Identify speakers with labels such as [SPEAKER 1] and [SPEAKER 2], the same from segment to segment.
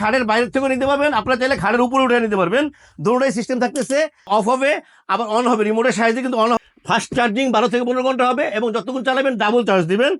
[SPEAKER 1] খাড়ের বাইরে থেকে নিতে পারবেন। আপনারা চাইলে খাড়ের উপরে উঠে নিতে পারবেন। দুটোটাই সিস্টেম থাকতেছে। অফ হবে, আবার অন হবে। রিমোটের সাহায্যে কিন্তু অন ফাস্ট চার্জিং বারো থেকে পনেরো ঘণ্টা হবে এবং যতক্ষণ চালাবেন ডাবল চার্জ দিবেন।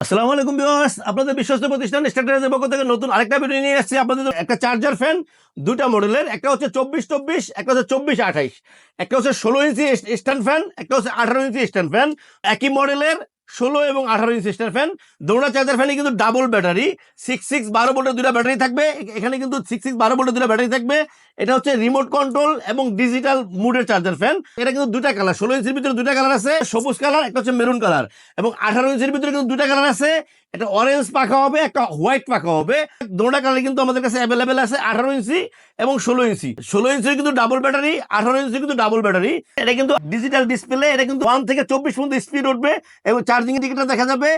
[SPEAKER 1] আসসালামু আলাইকুম ভিউয়ার্স আপনাদের বিশ্বস্ত প্রতিষ্ঠান স্ট্যাটাসের পক্ষ থেকে নতুন আরেকটা ভিডিও নিয়ে এসেছি আপনাদের একটা চার্জার ফ্যান দুটা মডেলের একটা হচ্ছে চব্বিশ চব্বিশ, একটা হচ্ছে চব্বিশ আঠাইশ। একটা হচ্ছে ষোলো ইঞ্চি স্ট্যান্ড ফ্যান একটা হচ্ছে আঠারো ইঞ্চি স্ট্যান্ড ফ্যান একই মডেলের ষোলো এবং আঠারো ইঞ্চি স্টার ফ্যান দৌড়া চার্জার ফ্যানে কিন্তু ডাবল ব্যাটারি সিক্স সিক্স বারো ভোল্টের দুটা ব্যাটারি থাকবে। এখানে কিন্তু সিক্স সিক্স বারো ভোল্টের দুটা ব্যাটারি থাকবে। এটা হচ্ছে রিমোট কন্ট্রোল এবং ডিজিটাল মুডের চার্জার ফ্যান এটা কিন্তু দুটা কালার ষোলো ইঞ্চির ভিতরে দুটা কালার আছে, সবুজ কালার একটা হচ্ছে মেরুন কালার এবং আঠারো ইঞ্চের ভিতরে কিন্তু দুটা কালার আছে। একটা অরেঞ্জ পাখা হবে, একটা হোয়াইট পাখা হবে। দুটা কালার কিন্তু আমাদের কাছে অ্যাভেলেবেল আছে, আঠারো ইঞ্চি এবং ষোলো ইঞ্চি। ষোলো ইঞ্চি কিন্তু ডাবল ব্যাটারি আঠারো ইঞ্চি কিন্তু ডাবল ব্যাটারি এটা কিন্তু ডিজিটাল ডিসপ্লে এটা কিন্তু ওয়ান থেকে চব্বিশ পর্যন্ত স্পিড উঠবে এবং চার্জিং দিকটা দেখা যাবে।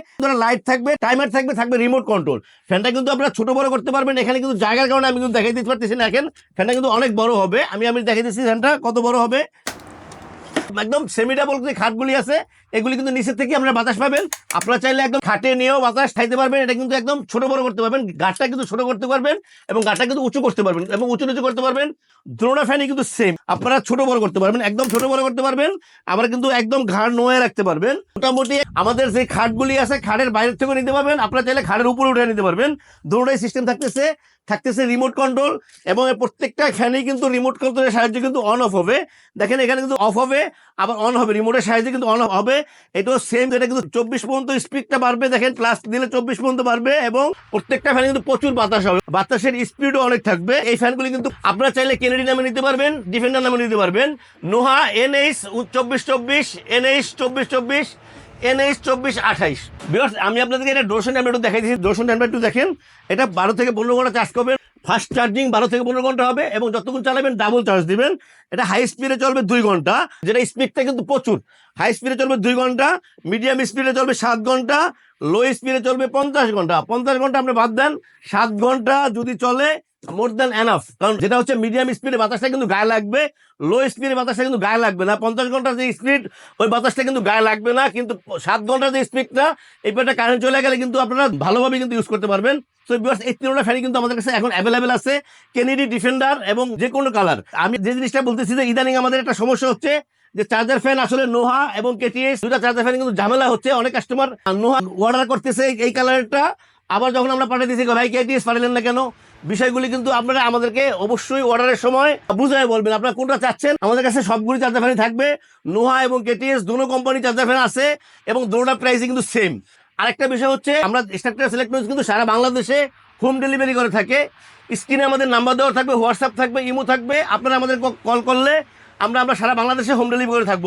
[SPEAKER 1] লাইট থাকবে টাইমার থাকবে থাকবে রিমোট কন্ট্রোল ফ্যানটা কিন্তু আপনারা ছোট বড় করতে পারবেন, এখানে কিন্তু জায়গার কারণে আমি কিন্তু দেখাই দিতে পারতেছি না এখন। ফ্যানটা কিন্তু অনেক বড় হবে, আমি আমি দেখাই দিচ্ছি ফ্যানটা কত বড় হবে। একদম সেমি ডাবল খাটগুলি আছে এগুলি কিন্তু নিচের থেকে আপনারা বাতাস পাবেন। আপনারা চাইলে একদম খাটে নিয়েও বাতাস খাইতে পারবেন। এটা কিন্তু একদম ছোট বড় করতে পারবেন। গাছটা কিন্তু ছোট করতে পারবেন এবং গাছটা কিন্তু উঁচু করতে পারবেন এবং উঁচু নিচু করতে পারবেন। দ্রোণা ফ্যানই কিন্তু সেম আপনারা ছোট বড় করতে পারবেন, একদম ছোট বড় করতে পারবেন। আবার কিন্তু একদম ঘাড় নোয়ে রাখতে পারবেন। মোটামুটি আমাদের যে খাটগুলি আছে, খাটের বাইরে থেকে নিতে পারবেন। আপনারা চাইলে খাটের উপরে উঠে নিতে পারবেন। দুটোটাই সিস্টেম থাকতেছে থাকতেছে রিমোট কন্ট্রোল এবং প্রত্যেকটা ফ্যানই কিন্তু রিমোট কন্ট্রোলের সাহায্যে কিন্তু অন অফ হবে। দেখেন এখানে কিন্তু অফ হবে, আবার অন হবে। রিমোটের সাহায্যে কিন্তু অন হবে। এটাও সেম এটা কিন্তু চব্বিশ পর্যন্ত স্পিডটা বাড়বে। দেখেন প্লাস দিলে চব্বিশ পর্যন্ত বাড়বে এবং প্রত্যেকটা ফ্যান কিন্তু প্রচুর বাতাস হবে। বাতাসের স্পিডও অনেক থাকবে। এই ফ্যানগুলি কিন্তু আপনারা চাইলে কেনেডি নামে নিতে পারবেন ডিফেন্ডার নামে নিতে পারবেন। নোহা এনএইচ চব্বিশ চব্বিশ এনএইচ চব্বিশ চব্বিশ এনএইচ চব্বিশ আঠাইশ। বিকজ আমি আপনাদেরকে এটা ডোশন ট্যাম্পের একটু দেখাই দিচ্ছি। ডোশন ট্যাম্পের একটু দেখেন। এটা বারো থেকে পনেরো ঘণ্টা চার্জ করবেন। ফাস্ট চার্জিং বারো থেকে পনেরো ঘণ্টা হবে এবং যতক্ষণ চালাবেন ডাবল চার্জ দিবেন। এটা হাই স্পিডে চলবে দুই ঘণ্টা। যেটা স্পিডটা কিন্তু প্রচুর। হাই স্পিডে চলবে দুই ঘণ্টা। মিডিয়াম স্পিডে চলবে সাত ঘণ্টা। লো স্পিডে চলবে পঞ্চাশ ঘণ্টা। পঞ্চাশ ঘণ্টা আপনি বাদ দেন। সাত ঘণ্টা যদি চলে মোর দ্যান এনাফ কারণ যেটা হচ্ছে মিডিয়াম স্পিডে বাতাসটা কিন্তু গায়ে লাগবে লো স্পিডে বাতাসটা কিন্তু গায়ে লাগবে না। পঞ্চাশ ঘণ্টার যে স্পিড ওই বাতাসটা কিন্তু গায়ে লাগবে না, কিন্তু সাত ঘণ্টার যে স্পিডটা এই পেটটা কারেন্ট চলে গেলে কিন্তু আপনারা ভালোভাবে কিন্তু ইউজ করতে পারবেন। তো বিকজ এই তিনটা ফ্যানই কিন্তু আমাদের কাছে এখন অ্যাভেলেবেল আছে। কেনেডি ডিফেন্ডার এবং যে কোনো কালার আমি যে জিনিসটা বলতেছি যে ইদানিং আমাদের একটা সমস্যা হচ্ছে যে চার্জার ফ্যান আসলে নোহা এবং কেটিএস দুটা চার্জার ফ্যান কিন্তু ঝামেলা হচ্ছে। অনেক কাস্টমার নোহা অর্ডার করতেছে এই কালারটা আবার যখন আমরা পাঠিয়ে দিচ্ছি ভাই কেটিএস পাঠালেন না কেন? বিষয়গুলি কিন্তু আপনারা আমাদেরকে অবশ্যই অর্ডারের সময় বুঝাই বলবেন। আপনারা কোনটা চাচ্ছেন? আমাদের কাছে সবগুলি চার্জার ফ্যানই থাকবে। নোহা এবং কেটিএস দুটো কোম্পানি চার্জার ফ্যান আছে এবং দুটোটা প্রাইসই কিন্তু সেম আরেকটা বিষয় হচ্ছে, আমরা স্ট্রাকচার সিলেক্ট কিন্তু সারা বাংলাদেশে হোম ডেলিভারি করে থাকে। স্ক্রিনে আমাদের নাম্বার দেওয়া থাকবে হোয়াটসঅ্যাপ থাকবে ইমো থাকবে। আপনারা আমাদের কল করলে আমরা আমরা সারা বাংলাদেশে হোম ডেলিভারি করে থাকব।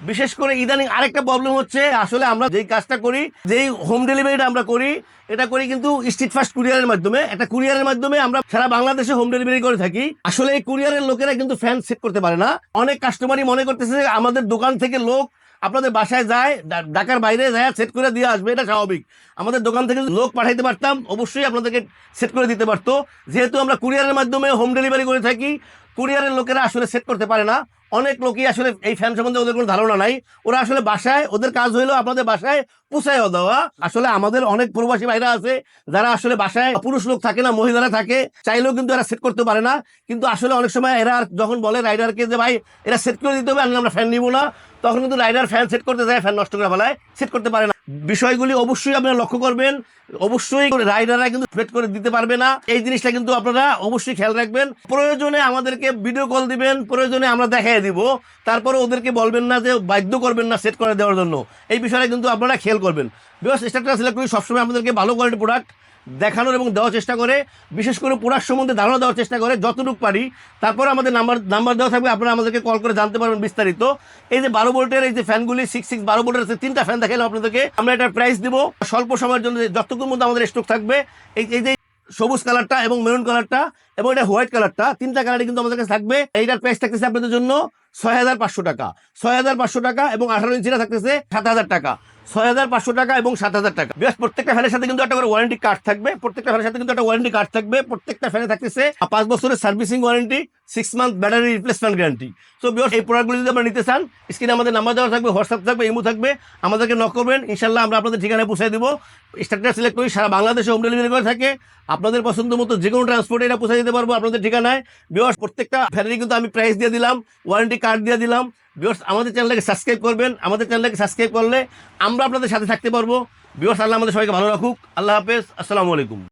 [SPEAKER 1] বিশেষ করে ইদানিং আরেকটা প্রবলেম হচ্ছে, আসলে আমরা যেই কাজটা করি, যেই হোম ডেলিভারিটা আমরা করি, এটা করি কিন্তু স্ট্রিট ফাস্ট কুরিয়ারের মাধ্যমে। একটা কুরিয়ারের মাধ্যমে আমরা সারা বাংলাদেশে হোম ডেলিভারি করে থাকি। আসলে এই কুরিয়ারের লোকেরা কিন্তু ফ্যান সেট করতে পারে না। অনেক কাস্টমারই মনে করতেছে, আমাদের দোকান থেকে লোক আপনাদের বাসায় যায় ঢাকার বাইরে যায় সেট করে দিয়ে আসবে, এটা স্বাভাবিক। আমাদের দোকান থেকে লোক পাঠাইতে পারতাম, অবশ্যই আপনাদেরকে সেট করে দিতে পারতো। যেহেতু আমরা কুরিয়ারের মাধ্যমে হোম ডেলিভারি করে থাকি কুরিয়ারের লোকেরা আসলে সেট করতে পারে না। অনেক লোকই আসলে এই ফ্যান সম্বন্ধে ওদের কোনো ধারণা নাই। ওরা আসলে বাসায়, ওদের কাজ হইল আপনাদের বাসায় পুষায় দেওয়া। আসলে আমাদের অনেক প্রবাসী ভাইরা আছে, যারা আসলে বাসায় পুরুষ লোক থাকে না, মহিলারা থাকে, চাইলেও কিন্তু এরা সেট করতে পারে না। কিন্তু আসলে অনেক সময় এরা যখন বলে রাইডারকে যে, ভাই, এরা সেট করে দিতে হবে আমি আমরা ফ্যান নিবো না, তখন কিন্তু রাইডার ফ্যান সেট করতে যায় ফ্যান নষ্ট করে ফেলায় সেট করতে পারে না। বিষয়গুলি অবশ্যই আপনারা লক্ষ্য করবেন। অবশ্যই রাইডাররা কিন্তু ফেট করে দিতে পারবে না। এই জিনিসটা কিন্তু আপনারা অবশ্যই খেয়াল রাখবেন। প্রয়োজনে আমাদেরকে ভিডিও কল দিবেন, প্রয়োজনে আমরা দেখাই দিব। তারপরে ওদেরকে বলবেন না যে বাধ্য করবেন না সেট করে দেওয়ার জন্য। এই বিষয়টা কিন্তু আপনারা খেয়াল করবেন। বিকজ স্ট্রাকচার সিলেক্ট করি সবসময় আমাদেরকে ভালো কোয়ালিটি প্রোডাক্ট দেখানোর এবং দেওয়ার চেষ্টা করে, বিশেষ করে প্রোডাক্ট সম্বন্ধে ধারণা দেওয়ার চেষ্টা করে, যতটুকু পারি। তারপর আমাদের নাম্বার নাম্বার দেওয়া থাকবে, আপনারা আমাদেরকে কল করে জানতে পারবেন বিস্তারিত। এই যে বারো ভোল্টের, এই যে ফ্যানগুলি সিক্স সিক্স বারো ভোল্টের আছে, তিনটা ফ্যান দেখালাম আপনাদেরকে। আমরা এটার প্রাইস দিব। স্বল্প সময়ের জন্য যতক্ষণ মধ্যে আমাদের স্টক থাকবে, এই এই যে সবুজ কালারটা এবং মেরুন কালারটা এবং এটা হোয়াইট কালারটা তিনটা কালারই কিন্তু আমাদের কাছে থাকবে। এইটার প্রাইস থাকতেছে আপনাদের জন্য ছয় হাজার পাঁচশো টাকা। ছয় হাজার পাঁচশো টাকা এবং আঠারো ইঞ্চিটা থাকতেছে সাত হাজার টাকা। ছয় হাজার পাঁচশো টাকা এবং সাত হাজার টাকা। বেশ প্রত্যেকটা ফ্যানের সাথে কিন্তু একটা করে ওয়ারেন্টি কার্ড থাকবে। প্রত্যেকটা ফ্যানের সাথে কিন্তু একটা ওয়ারেন্টি কার্ড থাকবে। প্রত্যেকটা ফ্যানে থাকতেছে পাঁচ বছরের servicing warranty six month battery replacement guarantee so because এই প্রোডাক্টগুলো যদি আপনারা নিতে চান স্ক্রিনে আমাদের নাম্বার দেওয়া থাকবে হোয়াটসঅ্যাপ থাকবে ইমো থাকবে, আমাদেরকে নক করবেন ইনশাল্লাহ আমরা আপনাদের ঠিকানায় পৌঁছে দেবো। স্ট্রাকচার সিলেক্ট করি সারা বাংলাদেশে হোম ডেলিভারি করে থাকে। আপনাদের পছন্দ মতো যে কোনো ট্রান্সপোর্টে এটা পৌঁছে দিতে পারব আপনাদের ঠিকানায়। বিকজ প্রত্যেকটা ফ্যানের কিন্তু আমি প্রাইস দিয়ে দিলাম ওয়ারেন্টি কার্ড দিয়ে দিলাম। বিকজ আমাদের চ্যানেলটাকে সাবস্ক্রাইব করবেন, আমাদের চ্যানেলটাকে সাবস্ক্রাইব করলে আমরা আপনাদের সাথে থাকতে পারব। বিকজ আল্লাহ আমাদের সবাইকে ভালো রাখুক। আল্লাহ হাফেজ। আসসালামু আলাইকুম।